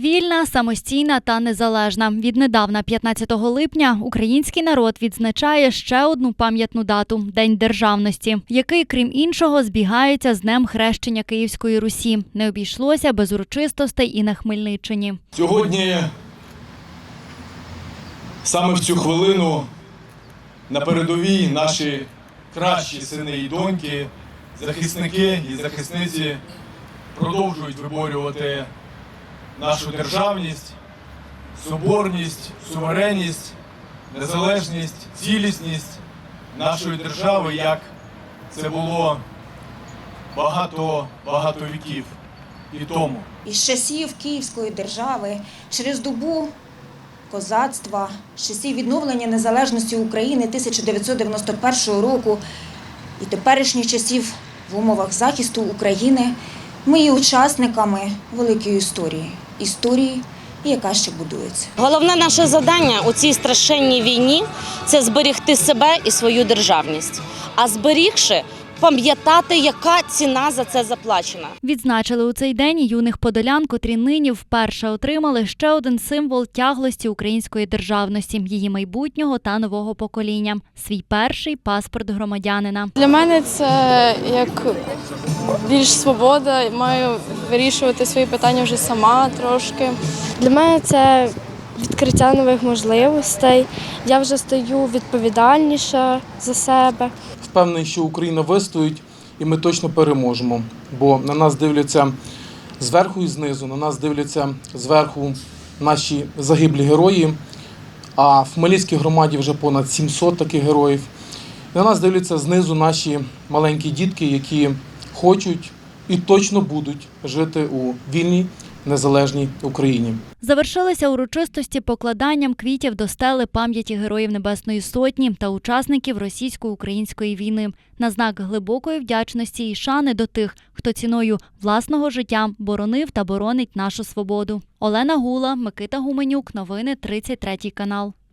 Вільна, самостійна та незалежна. Віднедавна, 15 липня, український народ відзначає ще одну пам'ятну дату День державності, який, крім іншого, збігається з днем хрещення Київської Русі. Не обійшлося без урочистостей і на Хмельниччині. Сьогодні саме в цю хвилину на передовій наші кращі сини і доньки, захисники і захисниці продовжують виборювати нашу державність, соборність, суверенність, незалежність, цілісність нашої держави, як це було багато багато віків і тому. Із часів Київської держави через добу козацтва, часів відновлення незалежності України 1991 року і теперішніх часів в умовах захисту України ми є учасниками великої історії. Історії, яка ще будується. Головне наше завдання у цій страшенній війні це зберегти себе і свою державність. А зберігши, пам'ятати, яка ціна за це заплачена. Відзначили у цей день юних подолян, котрі нині вперше отримали ще один символ тяглості української державності, її майбутнього та нового покоління свій перший паспорт громадянина. Для мене це як більш свобода, маю вирішувати свої питання вже сама трошки. Для мене це відкриття нових можливостей. Я вже стаю відповідальніша за себе. Впевнений, що Україна вистоїть і ми точно переможемо. Бо на нас дивляться зверху і знизу, на нас дивляться зверху наші загиблі герої. А в Хмельницькій громаді вже понад 700 таких героїв. На нас дивляться знизу наші маленькі дітки, які хочуть і точно будуть жити у вільній незалежній Україні. Завершилися урочистості покладанням квітів до стели пам'яті героїв Небесної Сотні та учасників російсько-української війни на знак глибокої вдячності і шани до тих, хто ціною власного життя боронив та боронить нашу свободу. Олена Гула, Микита Гуменюк, новини 33 канал.